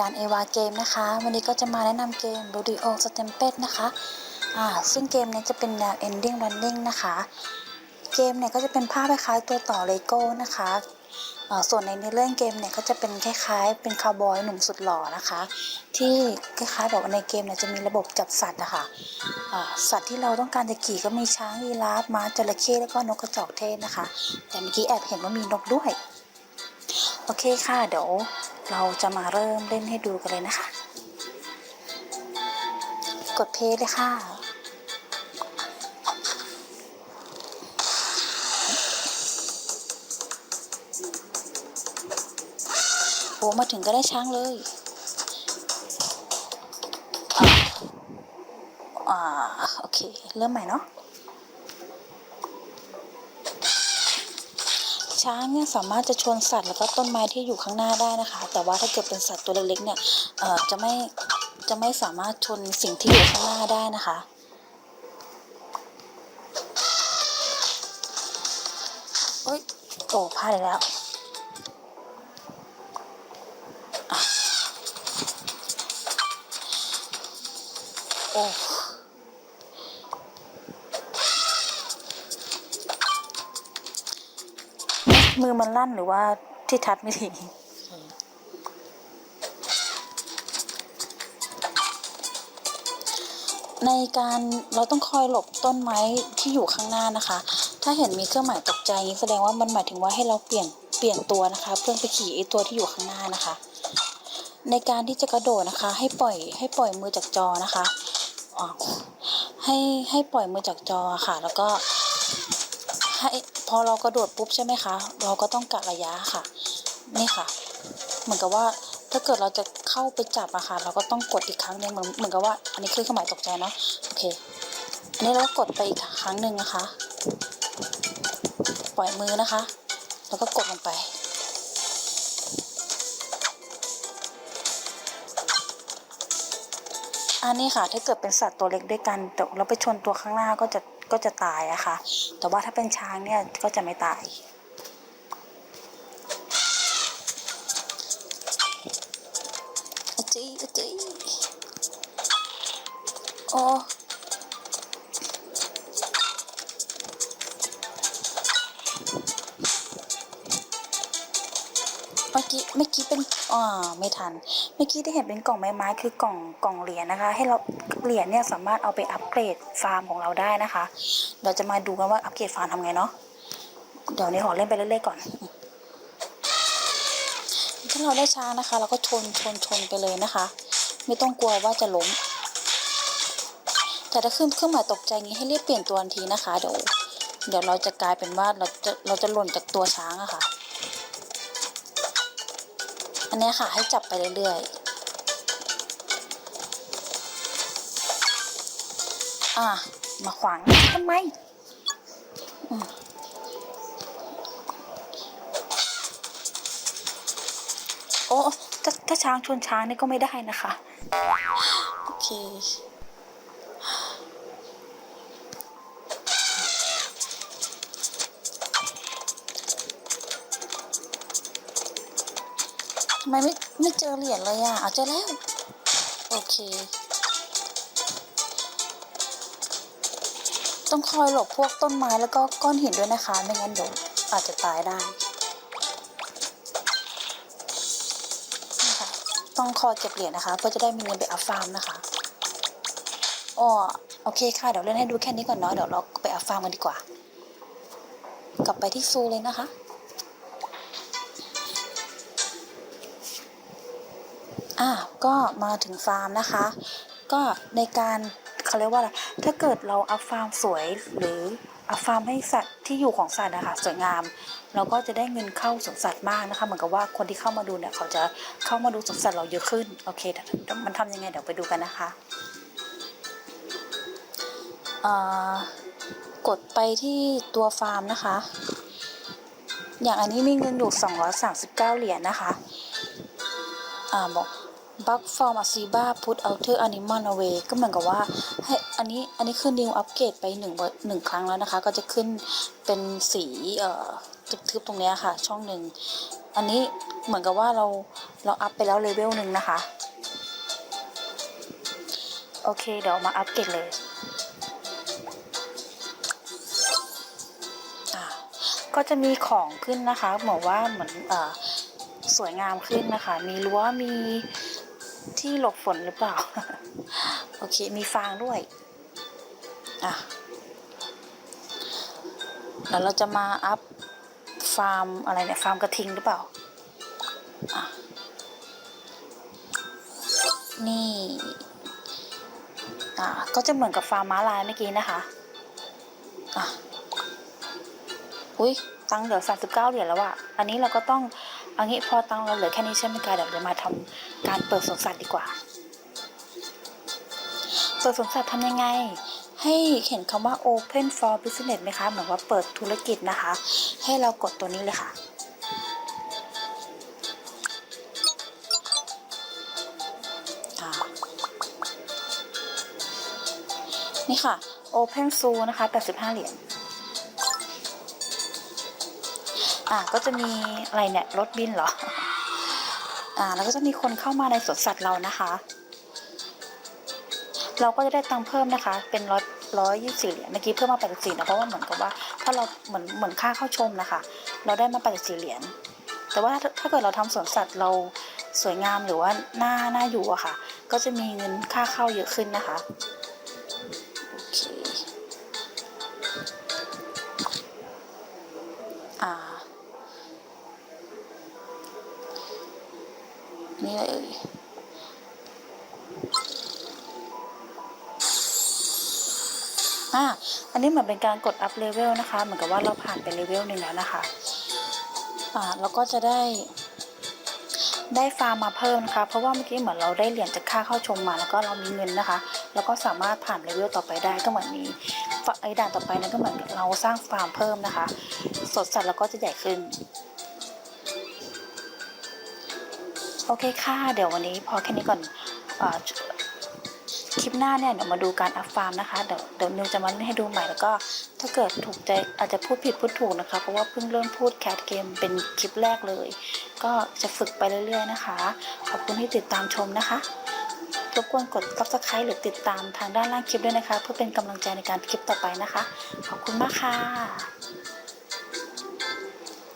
การเอวาเกมนะคะ วันนี้ก็จะมาแนะนำเกม r o d e o s t e m p e d นะคะอ่าซึ่งเกมนี้จะเป็นแนว ending running นะคะ เกมเนี่ยก็จะเป็นภาพคล้ายๆตัวต่อเลโก้นะคะส่วนในในเรื่องเกมเนี่ยก็จะเป็นคล้ายๆ เป็นคาวบอยหนุ่มสุดหล่อนะคะ ที่คล้ายๆแบบในเกมเนี่ยจะมีระบบจับสัตว์นะคะสัตว์ที่เราต้องการจะขี่ก็มีช้างยีราฟม้าจระเข้แล้วก็นกกระจอกเทศนะคะ แต่เมื่อกี้แอบเห็นว่ามีนกด้วย โอเคค่ะเดี๋ยว เราจะมาเริ่มเล่นให้ดูกันเลยนะคะ กดเพลย์เลยค่ะ โอ้มาถึงก็ได้ช้างเลยอ่าโอเค เริ่มใหม่เนาะ ช้างเนี่ยสามารถจะชนสัตว์แล้วก็ต้นไม้ที่อยู่ข้างหน้าได้นะคะ แต่ว่าถ้าเกิดเป็นสัตว์ตัวเล็กๆเนี่ยจะไม่จะไม่สามารถชนสิ่งที่อยู่ข้างหน้าได้นะคะเอ้ยโอ้พลาดแล้วโอ้ มือมันลั่นหรือว่าที่ทัดไม่ดีในการเราต้องคอยหลบต้นไม้ที่อยู่ข้างหน้านะคะ ถ้าเห็นมีเครื่องหมายตกใจนี้แสดงว่ามันหมายถึงว่าให้เราเปลี่ยนเปลี่ยนตัวนะคะ เพื่อไปขี่ไอตัวที่อยู่ข้างหน้านะคะ ในการที่จะกระโดดนะคะ ให้ปล่อยให้ปล่อยมือจากจอนะคะให้ให้ปล่อยมือจากจอค่ะ แล้วก็ให้ อเรากระโดดปุ๊บใช่ไหมคะ เราก็ต้องกะระยะค่ะ นี่ค่ะ เหมือนกับว่าถ้าเกิดเราจะเข้าไปจับอะค่ะ เราก็ต้องกดอีกครั้งหนึ่งเหมือนเหมือนกับว่า อันนี้คือเครื่องหมายตกใจเนาะโอเคอันนี้เราก็กดไปอีกครั้งหนึ่งนะคะ ปล่อยมือนะคะ แล้วก็กดลงไปอันนี้ค่ะถ้าเกิดเป็นสัตว์ตัวเล็กด้วยกันแต่เราไปชนตัวข้างหน้าก็จะ ก็จะตายอะค่ะ แต่ว่าถ้าเป็นช้างเนี่ยก็จะไม่ตาย อจีอจีโอ้ กี้เมื่อกี้เป็นอ่าไม่ทัน เมื่อกี้ที่เห็นเป็นกล่องไม้ไม้คือกล่องกล่องเหรียญนะคะ ให้เราเหรียญเนี่ยสามารถเอาไปอัปเกรดฟาร์มของเราได้นะคะ เราจะมาดูกันว่าอัปเกรดฟาร์มทำไงเนาะเดี๋ยวนี้ขอเล่นไปเรื่อยๆก่อนถ้าเราได้ช้างนะคะ เราก็ชนชนชนไปเลยนะคะ ไม่ต้องกลัวว่าจะล้ม แต่ถ้าขึ้นเครื่องหมายตกใจงี้ให้รีบเปลี่ยนตัวทันทีนะคะเดี๋ยวเดี๋ยวเราจะกลายเป็นว่าเราจะเราจะหล่นจากตัวช้างอะค่ะ อันนี้ค่ะให้จับไปเรื่อยๆ อะ มาขวางทำไมอืมโอ้ถ้าถ้าช้างชนช้างนี่ก็ไม่ได้นะคะ โอเค ทำไมไม่ไม่เจอเหรียญเลยอะ เอาเจอแล้ว โอเค ต้องคอยหลบพวกต้นไม้แล้วก็ก้อนหินด้วยนะคะ ไม่งั้นเดี๋ยวอาจจะตายได้นี่ค่ะต้องคอยเก็บเหรียญนะคะ เพื่อจะได้มีเงินไปอัพฟาร์มนะคะอ๋อโอเคค่ะ เดี๋ยวเล่นให้ดูแค่นี้ก่อนเนาะ เดี๋ยวเราไปอัพฟาร์มกันดีกว่า กลับไปที่ซูเลยนะคะ อะก็มาถึงฟาร์มนะคะ ก็ในการเขาเรียกว่าอะไรถ้าเกิดเราอัพฟาร์มสวยหรืออัพฟาร์มให้สัตว์ที่อยู่ของสัตว์นะคะสวยงาม เราก็จะได้เงินเข้าสวนสัตว์มากนะคะเหมือนกับว่าคนที่เข้ามาดูเนี่ยเขาจะเข้ามาดูสวนสัตว์เราเยอะขึ้นโอเคมันทำยังไงเดี๋ยวไปดูกันนะคะกดไปที่ตัวฟาร์มนะคะ อย่างอันนี้มีเงินอยู่ 239 เหรียญนะคะ อ่าบอก บัคฟอร์มอาซีบาพุทเอาเทอร์อนิมอลเอาไว้ก็เหมือนกับว่าให้อันนี้อันนี้คือนิวอัปเกรดไปหนึ่งหนึ่งครั้งแล้วนะคะ ก็จะขึ้นเป็นสีเอ่อทึบๆตรงนี้ค่ะ ช่องหนึ่งอันนี้เหมือนกับว่าเราเราอัพไปแล้วเลเวลหนึ่งนะคะ โอเค เดี๋ยวมาอัปเกรดเลยอ่าก็จะมีของขึ้นนะคะบอกว่าเหมือนเออสวยงามขึ้นนะคะ มีรั้วมี ที่หลบฝนหรือเปล่า โอเค มีฟางด้วย อะแล้วเราจะมาอัพฟาร์มอะไรเนี่ย ฟาร์มกระทิงหรือเปล่า อะ นี่ อ่าก็จะเหมือนกับฟาร์มม้าลายเมื่อกี้นะคะ อะ อุ้ยตังเหลือสามสิบเก้าเหรียญแล้วอะอันนี้เราก็ต้อง เอันนี้พอตังเราเหลือแค่นี้ใช่ไหมคะเดี๋ยวมาทำการเปิดสวนสัตว์ดีกว่า เปิดสวนสัตว์ทำยังไง ให้เห็นคำว่า open for business ไหมคะเหมือนว่าเปิดธุรกิจนะคะ ให้เรากดตัวนี้เลยค่ะนี่ค่ะ Open Zoo นะคะ 85 เหรียญ อ่าก็จะมีอะไรเนี่ยรถบินเหรออ่าแล้วก็จะมีคนเข้ามาในสวนสัตว์เรานะคะ เราก็จะได้ตังค์เพิ่มนะคะ เป็นร้อยร้อยยี่สิบเหรียญเมื่อกี้เพิ่มมาแปดสิบสี่นะเพราะว่าเหมือนกับว่า ถ้าเราเหมือนเหมือนค่าเข้าชมนะคะเราได้มาแปดสิบสี่เหรียญแต่ว่าถ้าถ้าเกิดเราทำสวนสัตว์เราสวยงามหรือว่าหน้าหน้าอยู่อะค่ะ ก็จะมีเงินค่าเข้าเยอะขึ้นนะคะ นี่เลยอ่าอันนี้เหมือนเป็นการกดอัพเลเวลนะคะ เหมือนกับว่าเราผ่านไปเลเวลหนึ่งแล้วนะคะ อ่าแล้วก็จะได้ ได้ฟาร์มมาเพิ่มนะคะ เพราะว่าเมื่อกี้เหมือนเราได้เหรียญจากค่าเข้าชมมา แล้วก็เรามีเงินนะคะ แล้วก็สามารถผ่านเลเวลต่อไปได้ก็เหมือนมีไอ้ด่านต่อไปนั้นก็เหมือนเราสร้างฟาร์มเพิ่มนะคะ สดสัตว์แล้วก็จะใหญ่ขึ้น โอเคค่ะ เดี๋ยววันนี้พอแค่นี้ก่อนอคลิปหน้าเนี่ยเดี๋ยวมาดูการอัพฟาร์มนะคะ เดี๋ยวเดี๋ยวนิวจะมาเล่นให้ดูใหม่แล้วก็ ถ้าเกิดถูกใจอาจจะพูดผิดพูดถูกนะคะ เพราะว่าเพิ่งเริ่มพูดแคทเกมเป็นคลิปแรกเลย ก็จะฝึกไปเรื่อยๆนะคะ ขอบคุณที่ติดตามชมนะคะรบกวนกด subscribe หรือติดตามทางด้านล่างคลิปด้วยนะคะ เพื่อเป็นกำลังใจในการคลิปต่อไปนะคะ ขอบคุณมากค่ะ